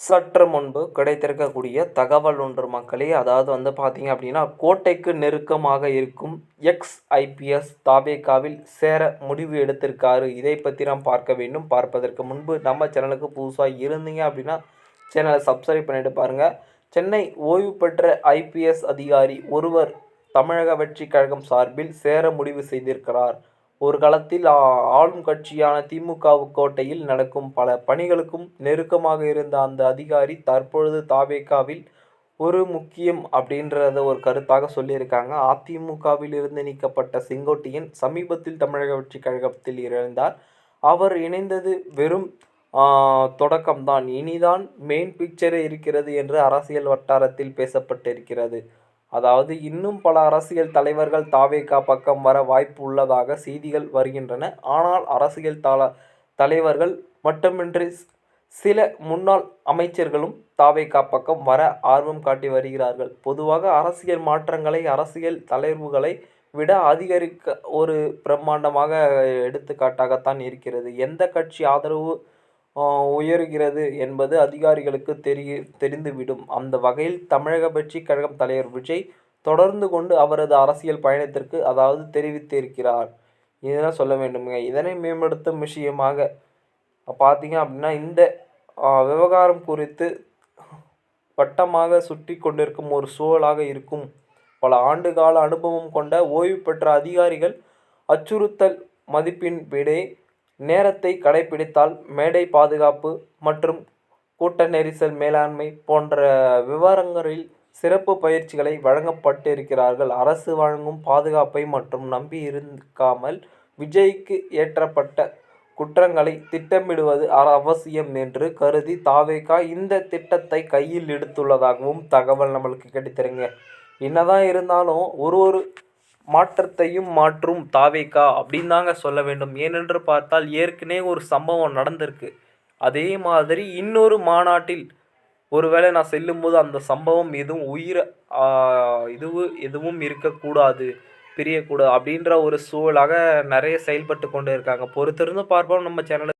சற்று முன்பு கிடைத்திருக்கக்கூடிய தகவல் ஒன்று மக்களே அதாவது வந்து பார்த்தீங்க அப்படின்னா கோட்டைக்கு நெருக்கமாக இருக்கும் எக்ஸ் ஐபிஎஸ் தாபேகாவில் சேர முடிவு எடுத்திருக்காரு. இதை பற்றி நாம் பார்க்க வேண்டும். பார்ப்பதற்கு முன்பு நம்ம சேனலுக்கு புதுசாக இருந்தீங்க அப்படின்னா சேனலை சப்ஸ்கிரைப் பண்ணிட்டு பாருங்கள் சென்னை ஓய்வு பெற்ற ஐபிஎஸ் அதிகாரி ஒருவர் தமிழக வெற்றி கழகம் சார்பில் சேர முடிவு செய்திருக்கிறார். ஒரு காலத்தில் ஆளும் கட்சியான திமுக கோட்டையில் நடக்கும் பல பணிகளுக்கும் நெருக்கமாக இருந்த அந்த அதிகாரி தற்பொழுது தாவேகாவில் ஒரு முக்கியம் அப்படின்றத ஒரு கருத்தாக சொல்லியிருக்காங்க. அதிமுகவில் இருந்து நீக்கப்பட்ட செங்கோட்டையன் சமீபத்தில் தமிழக வெற்றி கழகத்தில் இணைந்தார். அவர் இணைந்தது வெறும் தொடக்கம்தான். இனிதான் மெயின் பிக்சரே இருக்கிறது என்று அரசியல் வட்டாரத்தில் பேசப்பட்டிருக்கிறது. அதாவது இன்னும் பல அரசியல் தலைவர்கள் தாவேகா பக்கம் வர வாய்ப்பு உள்ளதாக செய்திகள் வருகின்றன. ஆனால் அரசியல் தல தலைவர்கள் மட்டுமின்றி சில முன்னாள் அமைச்சர்களும் தாவேகா பக்கம் வர ஆர்வம் காட்டி வருகிறார்கள். பொதுவாக அரசியல் மாற்றங்களை அரசியல் தலைவர்களை விட அதிகரிக்க ஒரு பிரம்மாண்டமாக எடுத்துக்காட்டாகத்தான் இருக்கிறது. எந்த கட்சி ஆதரவு உயருகிறது என்பது அதிகாரிகளுக்கு தெரிய தெரிந்துவிடும். அந்த வகையில் தமிழக பட்சி கழகம் தலைவர் விஜய் தொடர்ந்து கொண்டு அவரது அரசியல் பயணத்திற்கு அதாவது தெரிவித்திருக்கிறார். இதெல்லாம் சொல்ல வேண்டுமுங்க. இதனை மேம்படுத்தும் விஷயமாக பார்த்தீங்க அப்படின்னா இந்த விவகாரம் குறித்து வட்டமாக சுற்றி கொண்டிருக்கும் ஒரு சூழலாக இருக்கும். பல ஆண்டுகால அனுபவம் கொண்ட ஓய்வு பெற்ற அதிகாரிகள் அச்சுறுத்தல் மதிப்பின் விடை நேரத்தை கடைபிடித்தால் மேடை பாதுகாப்பு மற்றும் கூட்ட நெரிசல் மேலாண்மை போன்ற விவரங்களில் சிறப்பு பயிற்சிகளை வழங்கப்பட்டிருக்கிறார்கள். அரசு வழங்கும் பாதுகாப்பை மற்றும் நம்பி இருக்காமல் விஜய்க்கு ஏற்றப்பட்ட குற்றங்களை திட்டமிடுவது அவசியம் என்று கருதி தாவேகா இந்த திட்டத்தை கையில் எடுத்துள்ளதாகவும் தகவல் நம்மளுக்கு கிடைத்திருங்க. என்னதான் இருந்தாலும் ஒரு ஒரு மாற்றத்தையும் மாற்றும் தாவேகா அப்படின்னு தாங்க சொல்ல வேண்டும். ஏனென்று பார்த்தால் ஏற்கனவே ஒரு சம்பவம் நடந்திருக்கு. அதே மாதிரி இன்னொரு மாநாட்டில் ஒருவேளை நான் செல்லும்போது அந்த சம்பவம் எதுவும் உயிர் இதுவு எதுவும் இருக்கக்கூடாது பிரியக்கூடாது அப்படின்ற ஒரு சூழலாக நிறைய செயல்பட்டு கொண்டு இருக்காங்க பொறுத்திருந்து பார்ப்போம் நம்ம சேனலில்